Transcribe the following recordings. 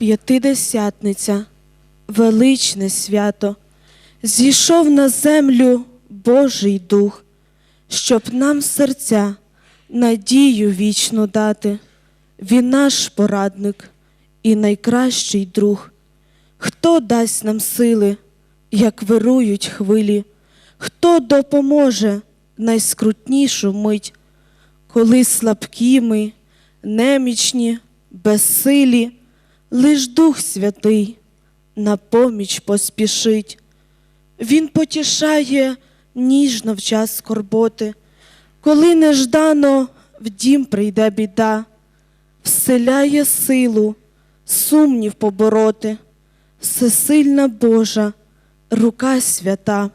П'ятидесятниця, величне свято, зійшов на землю Божий Дух, щоб нам серця надію вічну дати. Він наш порадник і найкращий друг. Хто дасть нам сили, як вирують хвилі, хто допоможе найскрутнішу мить, коли слабкі ми, немічні, безсилі, лиш Дух Святий на поміч поспішить. Він потішає ніжно в час скорботи, коли неждано в дім прийде біда, вселяє силу, сумнів побороти, всесильна Божа, рука свята,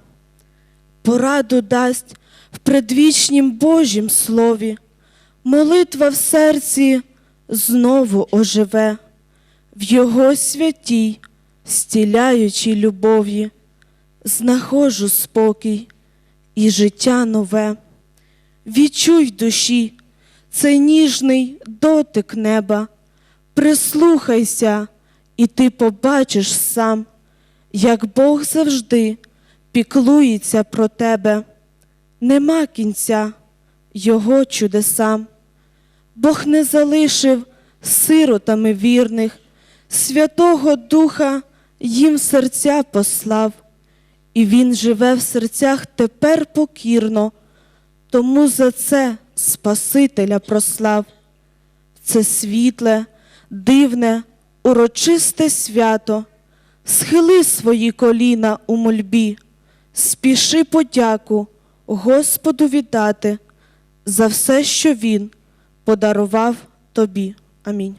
пораду дасть в предвічнім Божім слові, молитва в серці знову оживе, в Його святій, стіляючій любові, знаходжу спокій і життя нове. Відчуй душі цей ніжний дотик неба, прислухайся, і ти побачиш сам, як Бог завжди піклується про тебе. Нема кінця Його чудесам. Бог не залишив сиротами вірних, Святого Духа їм серця послав, і Він живе в серцях тепер покірно, тому за це Спасителя прослав. Це світле, дивне, урочисте свято, схили свої коліна у мольбі, спіши подяку Господу віддати за все, що Він подарував тобі. Амінь.